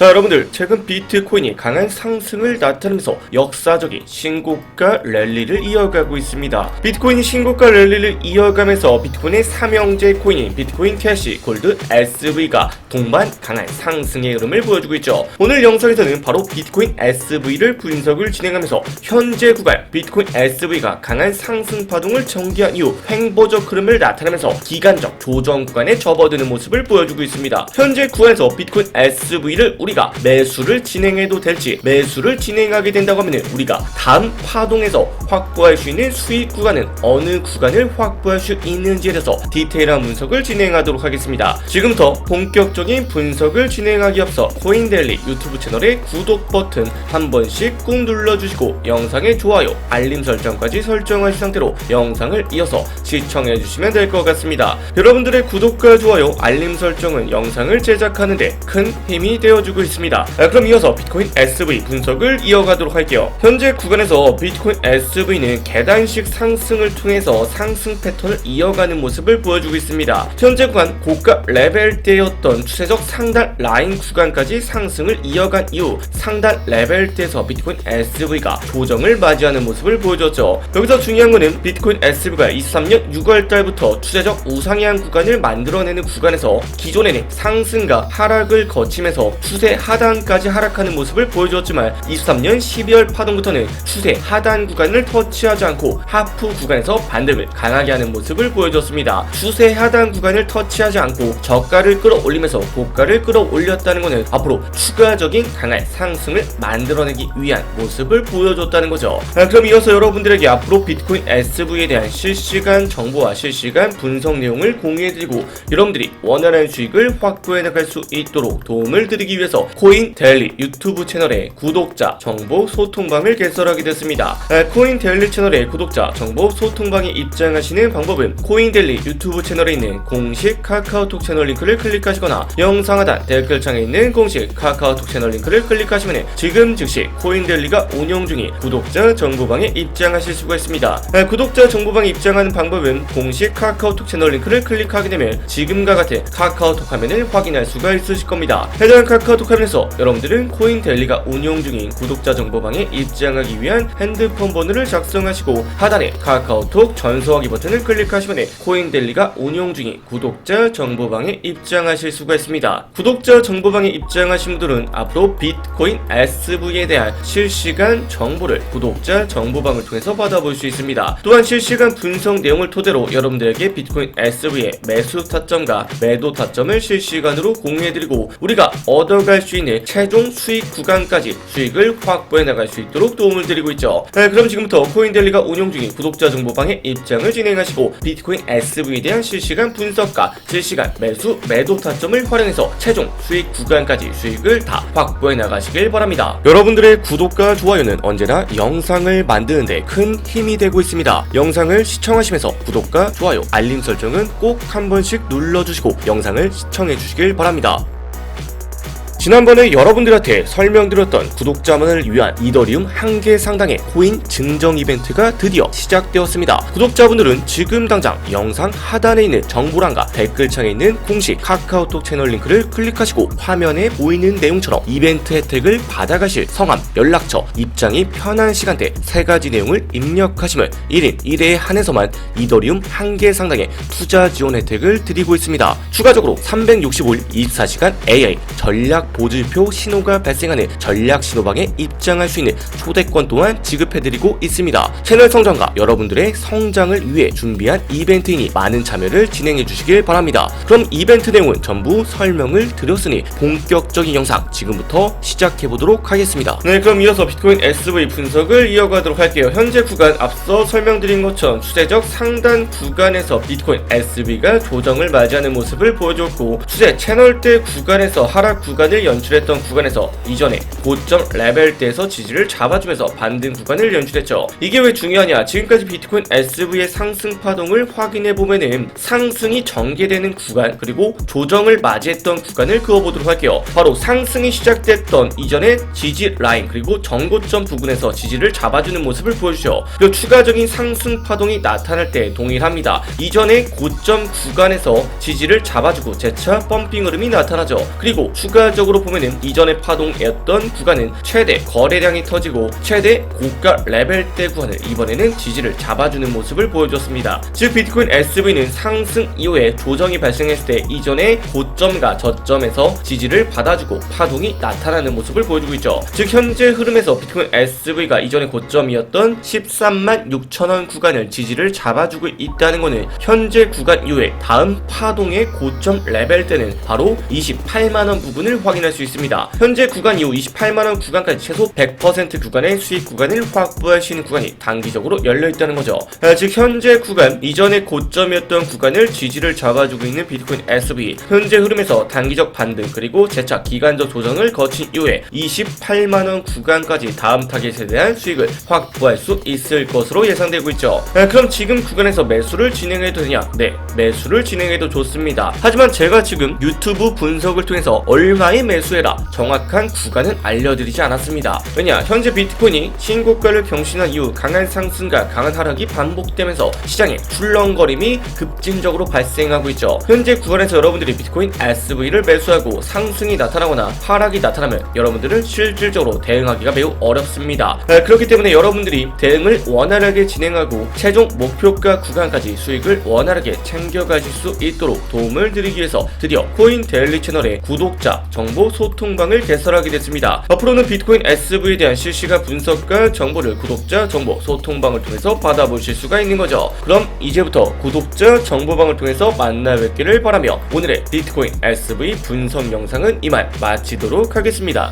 자 여러분들 최근 비트코인이 강한 상승을 나타내면서 역사적인 신고가 랠리를 이어가고 있습니다. 비트코인이 신고가 랠리를 이어가면서 비트코인의 삼형제 코인인 비트코인 캐시, 골드, SV가 동반 강한 상승의 흐름을 보여주고 있죠. 오늘 영상에서는 바로 비트코인 SV를 분석을 진행하면서 현재 구간 비트코인 SV가 강한 상승 파동을 전개한 이후 횡보적 흐름을 나타내면서 기간적 조정 구간에 접어드는 모습을 보여주고 있습니다. 현재 구간에서 비트코인 SV를 우리 가 매수를 진행해도 될지 매수를 진행하게 된다고 하면 우리가 다음 파동에서 확보할 수 있는 수익 구간은 어느 구간을 확보할 수 있는지에 대해서 디테일한 분석을 진행하도록 하겠습니다. 지금부터 본격적인 분석을 진행하기 앞서 코인델리 유튜브 채널의 구독 버튼 한 번씩 꾹 눌러주시고 영상의 좋아요, 알림 설정까지 설정하신 상태로 영상을 이어서 시청해 주시면 될 것 같습니다. 여러분들의 구독과 좋아요, 알림 설정은 영상을 제작하는데 큰 힘이 되어주고 있습니다. 아, 그럼 이어서 비트코인 SV 분석을 이어가도록 할게요. 현재 구간에서 비트코인 SV는 계단식 상승을 통해서 상승 패턴을 이어가는 모습을 보여주고 있습니다. 현재 구간 고가 레벨대였던 추세적 상단 라인 구간까지 상승을 이어간 이후 상단 레벨대에서 비트코인 SV가 조정을 맞이하는 모습을 보여줬죠. 여기서 중요한 거는 비트코인 SV가 23년 6월 달부터 추세적 우상향 구간을 만들어내는 구간에서 기존에는 상승과 하락을 거치면서 추세 하단까지 하락하는 모습을 보여주었지만 23년 12월 파동부터는 추세 하단 구간을 터치하지 않고 하프 구간에서 반등을 강하게 하는 모습을 보여줬습니다. 추세 하단 구간을 터치하지 않고 저가를 끌어올리면서 고가를 끌어올렸다는 것은 앞으로 추가적인 강한 상승을 만들어내기 위한 모습을 보여줬다는 거죠. 아, 그럼 이어서 여러분들에게 앞으로 비트코인 SV에 대한 실시간 정보와 실시간 분석 내용을 공유해드리고 여러분들이 원활한 수익을 확보해 나갈 수 있도록 도움을 드리기 위해서 코인 데일리 유튜브 채널의 구독자 정보 소통방을 개설하게 됐습니다. 아, 코인 데일리 채널의 구독자 정보 소통방에 입장하시는 방법은 코인 데일리 유튜브 채널에 있는 공식 카카오톡 채널 링크를 클릭하시거나 영상 하단 댓글창에 있는 공식 카카오톡 채널 링크를 클릭하시면 지금 즉시 코인 데일리가 운영 중인 구독자 정보방에 입장하실 수가 있습니다. 아, 구독자 정보방에 입장하는 방법은 공식 카카오톡 채널 링크를 클릭하게 되면 지금과 같은 카카오톡 화면을 확인할 수가 있으실 겁니다. 해당 카카오톡 화면에서 여러분들은 코인 데일리가 운영 중인 구독자 정보방에 입장하기 위한 핸드폰 번호를 작성하시고 하단에 카카오톡 전소하기 버튼을 클릭하시면 코인 데일리가 운영 중인 구독자 정보방에 입장하실 수가 있습니다. 구독자 정보방에 입장하신 분들은 앞으로 비트코인 SV에 대한 실시간 정보를 구독자 정보방을 통해서 받아볼 수 있습니다. 또한 실시간 분석 내용을 토대로 여러분들에게 비트코인 SV의 매수 타점과 매도 타점을 실시간으로 공유해드리고 우리가 얻어 갈수 있는 최종 수익 구간까지 수익을 확보해 나갈 수 있도록 도움을 드리고 있죠. 네, 그럼 지금부터 코인델리가 운영 중인 구독자 정보방에 입장을 진행하시고 비트코인 SV에 대한 실시간 분석과 실시간 매수 매도 타점을 활용해서 최종 수익 구간까지 수익을 다 확보해 나가시길 바랍니다. 여러분들의 구독과 좋아요는 언제나 영상을 만드는데 큰 힘이 되고 있습니다. 영상을 시청하시면서 구독과 좋아요, 알림 설정은 꼭 한 번씩 눌러주시고 영상을 시청해 주시길 바랍니다. 지난번에 여러분들한테 설명드렸던 구독자만을 위한 이더리움 한 개 상당의 코인 증정 이벤트가 드디어 시작되었습니다. 구독자분들은 지금 당장 영상 하단에 있는 정보란과 댓글창에 있는 공식 카카오톡 채널 링크를 클릭하시고 화면에 보이는 내용처럼 이벤트 혜택을 받아가실 성함, 연락처, 입장이 편한 시간대 세 가지 내용을 입력하시면 1인 1회에 한해서만 이더리움 한 개 상당의 투자 지원 혜택을 드리고 있습니다. 추가적으로 365일 24시간 AI 전략 보조표 신호가 발생하는 전략 신호방에 입장할 수 있는 초대권 또한 지급해드리고 있습니다. 채널 성장과 여러분들의 성장을 위해 준비한 이벤트이니 많은 참여를 진행해 주시길 바랍니다. 그럼 이벤트 내용은 전부 설명을 드렸으니 본격적인 영상 지금부터 시작해 보도록 하겠습니다. 네, 그럼 이어서 비트코인 SV 분석을 이어가도록 할게요. 현재 구간 앞서 설명드린 것처럼 추세적 상단 구간에서 비트코인 SV가 조정을 맞이하는 모습을 보여줬고 추세 채널대 구간에서 하락 구간을 연출했던 구간에서 이전에 고점 레벨대에서 지지를 잡아주면서 반등 구간을 연출했죠. 이게 왜 중요하냐? 지금까지 비트코인 SV의 상승 파동을 확인해 보면은 상승이 전개되는 구간 그리고 조정을 맞이했던 구간을 그어보도록 할게요. 바로 상승이 시작됐던 이전의 지지 라인 그리고 정고점 부근에서 지지를 잡아주는 모습을 보여주죠. 그리고 추가적인 상승 파동이 나타날 때 동일합니다. 이전의 고점 구간에서 지지를 잡아주고 재차 펌핑 흐름이 나타나죠. 그리고 추가적으로 전체적으로 보면은 이전에 파동이었던 구간은 최대 거래량이 터지고 최대 고가 레벨대 구간을 이번에는 지지를 잡아주는 모습을 보여줬습니다. 즉 비트코인 SV는 상승 이후에 조정이 발생했을 때 이전의 고점과 저점에서 지지를 받아주고 파동이 나타나는 모습을 보여주고 있죠. 즉 현재 흐름에서 비트코인 SV가 이전의 고점이었던 13만 6천원 구간을 지지를 잡아주고 있다는 것은 현재 구간 이후에 다음 파동의 고점 레벨 때는 바로 28만원 부분을 확인 할 수 있습니다. 현재 구간 이후 28만원 구간까지 최소 100% 구간의 수익 구간을 확보할 수 있는 구간이 단기적으로 열려 있다는 거죠. 아, 즉 현재 구간 이전의 고점이었던 구간을 지지를 잡아주고 있는 비트코인 SV 현재 흐름에서 단기적 반등 그리고 재차 기간적 조정을 거친 이후에 28만원 구간까지 다음 타겟에 대한 수익을 확보할 수 있을 것으로 예상되고 있죠. 아, 그럼 지금 구간에서 매수를 진행해도 되냐? 네, 매수를 진행해도 좋습니다. 하지만 제가 지금 유튜브 분석을 통해서 얼마에 매수해라 정확한 구간은 알려드리지 않았습니다. 왜냐, 현재 비트코인이 신고가를 경신한 이후 강한 상승과 강한 하락이 반복되면서 시장에 출렁거림이 급진적으로 발생하고 있죠. 현재 구간에서 여러분들이 비트코인 SV를 매수하고 상승이 나타나거나 하락이 나타나면 여러분들은 실질적으로 대응하기가 매우 어렵습니다. 아, 그렇기 때문에 여러분들이 대응을 원활하게 진행하고 최종 목표가 구간까지 수익을 원활하게 챙겨가실 수 있도록 도움을 드리기 위해서 드디어 코인 데일리 채널의 구독자 정보 소통방을 개설하게 됐습니다. 앞으로는 비트코인 SV에 대한 실시간 분석과 정보를 구독자 정보 소통방을 통해서 받아보실 수가 있는 거죠. 그럼 이제부터 구독자 정보방을 통해서 만나 뵙기를 바라며 오늘의 비트코인 SV 분석 영상은 이만 마치도록 하겠습니다.